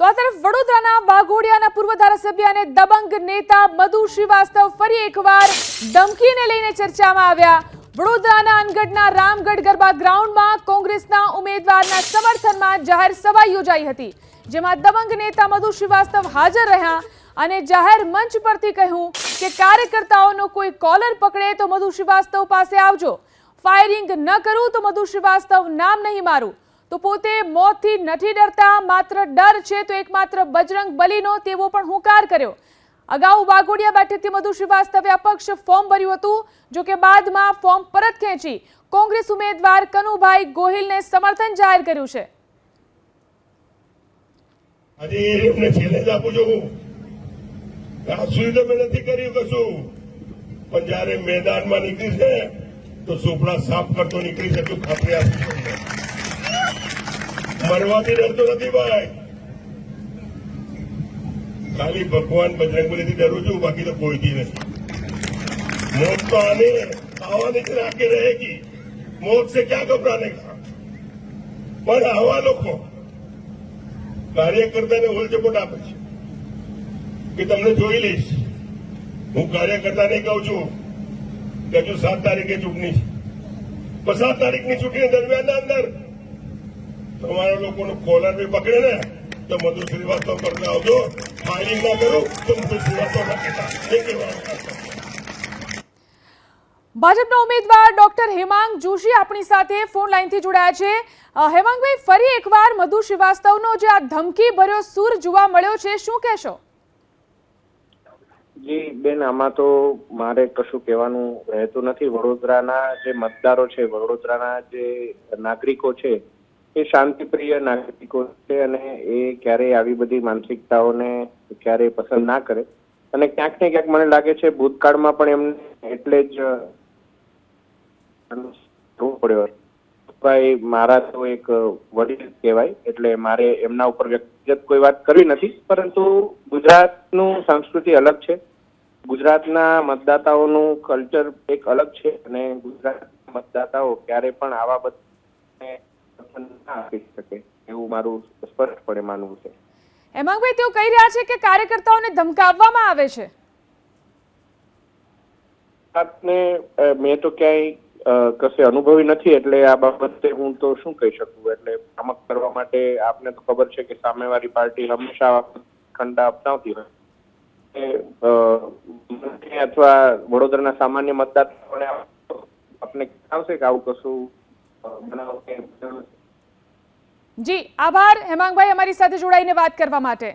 તો આ તરફ વડોદરાના વાઘોડિયાના પૂર્વ ધારાસભ્ય અને દબંગ નેતા મધુ શ્રીવાસ્તવ ફરી એકવાર ધમકીને લઈને ચર્ચામાં આવ્યા. વડોદરાના અનગઢના રામગઢ ગરબા ગ્રાઉન્ડમાં કોંગ્રેસના ઉમેદવારના સમર્થનમાં જાહેર સભા યોજાઈ હતી, જેમાં દબંગ નેતા મધુ શ્રીવાસ્તવ હાજર રહ્યા અને જાહેર મંચ પરથી કહ્યું કે કાર્યકર્તાઓનો કોઈ કોલર પકડે તો મધુ શ્રીવાસ્તવ પાસે આવજો. ફાયરિંગ ન કરું તો મધુ શ્રીવાસ્તવ નામ નહીં મારું. તો પોતે મોતથી નથી ડરતા, માત્ર ડર છે તો એકમાત્ર બજરંગ બલીનો તેવો પણ હુંકાર કર્યો. અગાઉ વાઘોડિયા બેઠકથી મધુ શ્રીવાસ્તવે અપક્ષ ફોર્મ ભર્યું હતું, જો કે બાદમાં ફોર્મ પરત ખેંચી કોંગ્રેસ ઉમેદવાર કનુભાઈ ગોહિલને સમર્થન જાહેર કર્યું છે. આજે એમને ચેલેન્જ આપું છું આજ સુધી તો મેં નથી કર્યું કશું. પણ જયારે મેદાનમાં નીકળી છે, તો સુપડા સાફ કરતો નીકળી છે ખાતરી આપું. મરવાથી ડરતો નથી ભાઈ. ખાલી ભગવાન બજરંગબલીથી ડરું છું, બાકી તો કોઈથી નથી. મોત તો આને આવાની જ રાખે રહેગી. મોત સે ક્યાં ગભરાને? કા પણ આવા લોકો કાર્યકર્તાને ઓલચપોટ આપે છે. કે તમને જોઈ લઈશ. હું કાર્યકર્તાને કહું છું કે હજુ સાત તારીખે ચૂંટણી છે. પણ સાત તારીખની ચૂંટણી દરમિયાન અંદર લોકોનું કોલર બી પકડે ને તો મધુ શ્રીવાસ્તવ કરતા આવજો. ફાયરિંગ ના કરો તો મધુ શ્રીવાસ્તવ ના એ કહેવાનું ભાજપના ઉમેદવાર ડોક્ટર હેમાંગ જોશી આપણી સાથે ફોન લાઈનથી જોડાયા છે. હેમાંગભાઈ ફરી એકવાર મધુ શ્રીવાસ્તવનો જે આ ધમકી ભર્યો સૂર જોવા મળ્યો છે શું કહેશો? જી બેન આમાં તો મારે કશું કહેવાનું રહેતું નથી. વડોદરાના જે મતદારો છે વડોદરાના જે નાગરિકો છે એ શાંતિપ્રિય નાગરિકો છે અને એ ક્યારેય આવી બધી માનસિકતાઓને ક્યારેય પસંદ ના કરે. અને ક્યાંક ને ક્યાંક મને લાગે છે ભૂતકાળમાં પણ એમને એટલે જ પડ્યો ભાઈ, મારા તો એક વડીલ કહેવાય, એટલે મારે એમના ઉપર વ્યક્તિગત કોઈ વાત કરવી નથી, પરંતુ ગુજરાતનું સંસ્કૃતિ અલગ છે. ગુજરાતના મતદાતાઓનું કલ્ચર એક અલગ છે અને ગુજરાત મતદાતાઓ ક્યારે પણ આવા બધાને પસંદ ના આપી શકે એવું મારું સ્પષ્ટપણે માનવું છે. હેમાંગભાઈ તેઓ કહી રહ્યા છે કે કાર્યકર્તાઓને ધમકાવવામાં આવે છે. આપને મેં તો ક્યાંય કશે અનુભવી નથી એટલે આ બાબતે હું તો શું કહી શકું? એટલે ભ્રામક કરવા માટે આપને તો ખબર છે કે સામેવાળી પાર્ટી હંમેશા ખંડા અપનાવતી હોય. અથવા વડોદરાના સામાન્ય મતદાર આપને આવશે કે આવું કશું બનાવ. જી આભાર. હેમાંગભાઈ અમારી સાથે જોડાઈને વાત કરવા માટે.